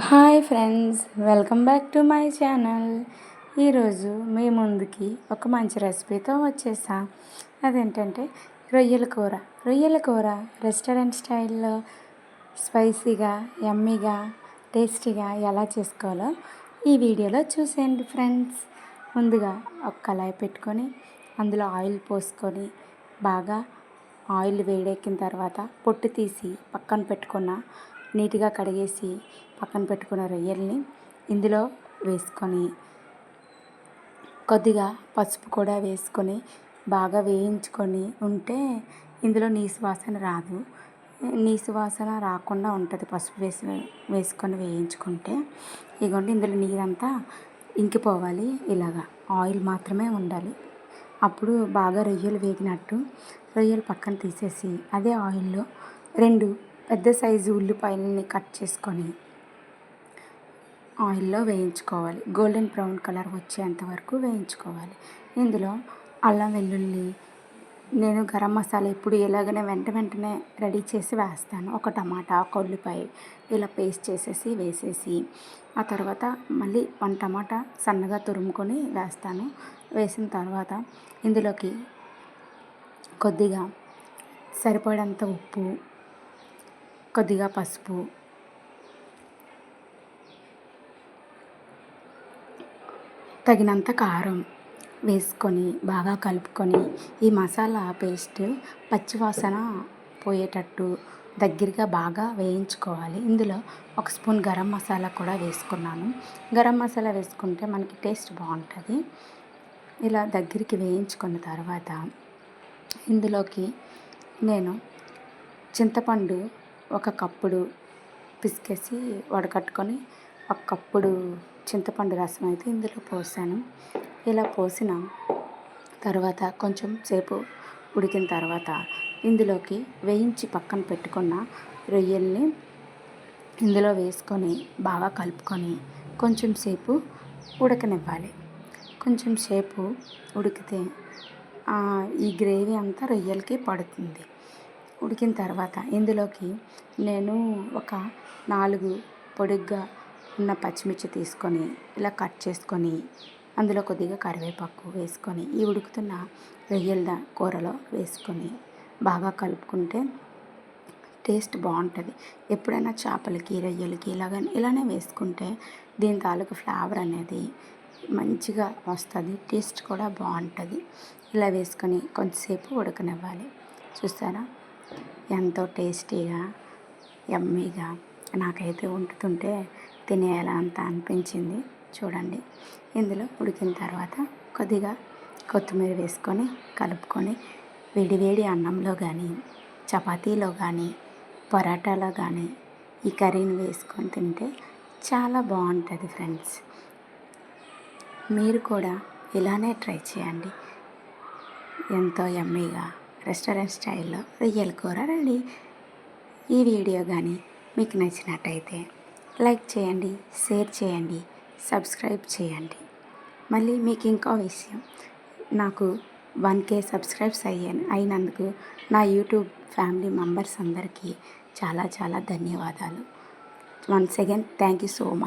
Hi friends welcome back to my channel. ఈరోజు మీ ముందుకి ఒక మంచి రెసిపీతో వచ్చేసా. అదేంటంటే రొయ్యల కూర. రొయ్యల కూర రెస్టారెంట్ స్టైల్లో స్పైసీగా యమ్మీగా టేస్టీగా ఎలా చేసుకోవాలో ఈ వీడియోలో చూసేయండి ఫ్రెండ్స్. ముందుగా ఒక కళాయి పెట్టుకొని అందులో ఆయిల్ పోసుకొని బాగా ఆయిల్ వేడెక్కిన తర్వాత పొట్టు తీసి పక్కన పెట్టుకున్న నీట్గా కడిగేసి పక్కన పెట్టుకున్న రొయ్యల్ని ఇందులో వేసుకొని కొద్దిగా పసుపు కూడా వేసుకొని బాగా వేయించుకొని ఉంటే ఇందులో నీసు వాసన రాదు. నీసు వాసన రాకుండా ఉంటుంది పసుపు వేసి వేసుకొని వేయించుకుంటే. ఇదిగోండి ఇందులో నీరంతా ఇంకిపోవాలి. ఇలాగా ఆయిల్ మాత్రమే ఉండాలి. అప్పుడు బాగా రొయ్యలు వేగినట్టు రొయ్యలు పక్కన తీసేసి అదే ఆయిల్లో రెండు పెద్ద సైజు ఉల్లిపాయలని కట్ చేసుకొని ఆయిల్లో వేయించుకోవాలి. గోల్డెన్ బ్రౌన్ కలర్ వచ్చేంత వరకు వేయించుకోవాలి. ఇందులో అల్లం వెల్లుల్లి నేను గరం మసాలా ఇప్పుడు ఎలాగనే వెంట వెంటనే రెడీ చేసి వేస్తాను. ఒక టమాటా ఒక ఉల్లిపాయ ఇలా పేస్ట్ చేసేసి వేసేసి ఆ తర్వాత మళ్ళీ వన్ టమాటా సన్నగా తురుముకొని వేస్తాను. వేసిన తర్వాత ఇందులోకి కొద్దిగా సరిపడంత ఉప్పు కొద్దిగా పసుపు. తగినంత కారం వేసుకొని బాగా కలుపుకొని ఈ మసాలా పేస్ట్ పచ్చివాసన పోయేటట్టు దగ్గరగా బాగా వేయించుకోవాలి. ఇందులో ఒక స్పూన్ గరం మసాలా కూడా వేసుకున్నాను. గరం మసాలా వేసుకుంటే మనకి టేస్ట్ బాగుంటుంది. ఇలా దగ్గరికి వేయించుకున్న తర్వాత ఇందులోకి నేను చింతపండు ఒక కప్పుడు పిసికేసి వడకట్టుకొని ఒక కప్పుడు చింతపండు రసం అయితే ఇందులో పోసాను. ఇలా పోసిన తర్వాత కొంచెం సేపు ఉడికిన తర్వాత ఇందులోకి వేయించి పక్కన పెట్టుకున్న రొయ్యల్ని ఇందులో వేసుకొని బాగా కలుపుకొని కొంచెం సేపు ఉడకనివ్వాలి. కొంచెం సేపు ఉడికితే ఈ గ్రేవీ అంతా రొయ్యలకి పడుతుంది. ఉడికిన తర్వాత ఇందులోకి నేను ఒక నాలుగు పొడుగ్గా ఉన్న పచ్చిమిర్చి తీసుకొని ఇలా కట్ చేసుకొని అందులో కొద్దిగా కరివేపాకు వేసుకొని ఈ ఉడుకుతున్న రొయ్యల కూరలో వేసుకొని బాగా కలుపుకుంటే టేస్ట్ బాగుంటుంది. ఎప్పుడైనా చేపలకి రొయ్యలకి ఇలాగ ఇలానే వేసుకుంటే దీని తాలూకు ఫ్లేవర్ అనేది మంచిగా వస్తుంది టేస్ట్ కూడా బాగుంటుంది. ఇలా వేసుకొని కొంతసేపు ఉడకనివ్వాలి. చూస్తారా ఎంతో టేస్టీగా యమ్మీగా నాకైతే వండుతుంటే తినేయాలంత అనిపించింది. చూడండి. ఇందులో ఉడికిన తర్వాత కొద్దిగా కొత్తిమీర వేసుకొని కలుపుకొని వేడివేడి అన్నంలో కానీ చపాతీలో కానీ పరాటాలో కానీ ఈ కర్రీని వేసుకొని తింటే చాలా బాగుంటుంది ఫ్రెండ్స్. మీరు కూడా ఇలానే ట్రై చేయండి. ఎంతో యమ్మీగా. రెస్టారెంట్ స్టైల్లో రొయ్యల కూర రెడీ. ఈ వీడియో కానీ మీకు నచ్చినట్టయితే లైక్ చేయండి షేర్ చేయండి సబ్స్క్రైబ్ చేయండి. మళ్ళీ మీకు ఇంకో విషయం నాకు వన్ కే సబ్స్క్రైబ్స్ అయ్యాను అయినందుకు నా యూట్యూబ్ ఫ్యామిలీ మెంబర్స్ అందరికీ చాలా చాలా ధన్యవాదాలు. Once again thank you so much